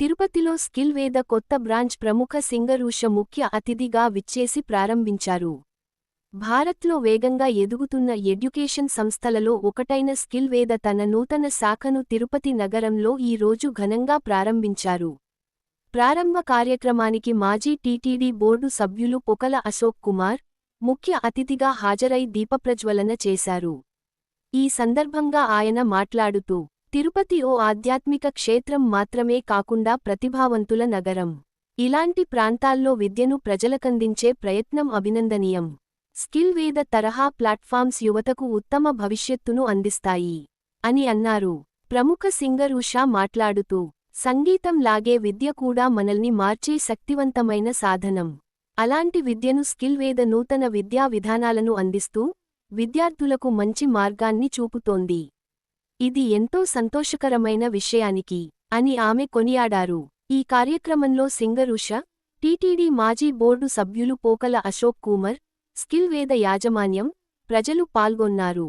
తిరుపతిలో స్కిల్ వేద కొత్త బ్రాంచ్ ప్రముఖ సింగరూష ముఖ్య అతిథిగా విచ్చేసి ప్రారంభించారు. భారత్లో వేగంగా ఎదుగుతున్న ఎడ్యుకేషన్ సంస్థలలో ఒకటైన స్కిల్ వేద తన నూతన శాఖను తిరుపతి నగరంలో ఈ రోజు ఘనంగా ప్రారంభించారు. ప్రారంభ కార్యక్రమానికి మాజీ టీటీడీ బోర్డు సభ్యులు పొకల అశోక్ కుమార్ ముఖ్య అతిథిగా హాజరై దీపప్రజ్వలన చేశారు. ఈ సందర్భంగా ఆయన మాట్లాడుతూ తిరుపతి ఓ ఆధ్యాత్మిక క్షేత్రం మాత్రమే కాకుండా ప్రతిభావంతుల నగరం. ఇలాంటి ప్రాంతాల్లో విద్యను ప్రజలకందించే ప్రయత్నం అభినందనీయం. స్కిల్ వేద తరహా ప్లాట్ఫామ్స్ యువతకు ఉత్తమ భవిష్యత్తును అందిస్తాయి. అని అన్నారు. ప్రముఖ సింగర్ ఉషా మాట్లాడుతూ సంగీతం లాగే విద్య కూడా మనల్ని మార్చే శక్తివంతమైన సాధనం. అలాంటి విద్యను స్కిల్ వేద నూతన విద్యా విధానాలను అందిస్తూ విద్యార్థులకు మంచి మార్గాన్ని చూపుతోంది. ఇది ఎంతో సంతోషకరమైన విషయానికి అని ఆమె కొనియాడారు. ఈ కార్యక్రమంలో సింగరుష టీటీడీ మాజీ బోర్డు సభ్యులు పోకల అశోక్ కుమార్ స్కిల్ వేద యాజమాన్యం ప్రజలు పాల్గొన్నారు.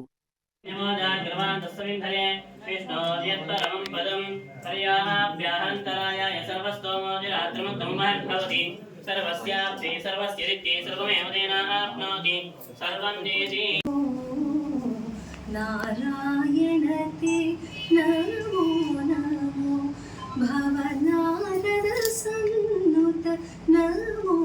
నారా 能不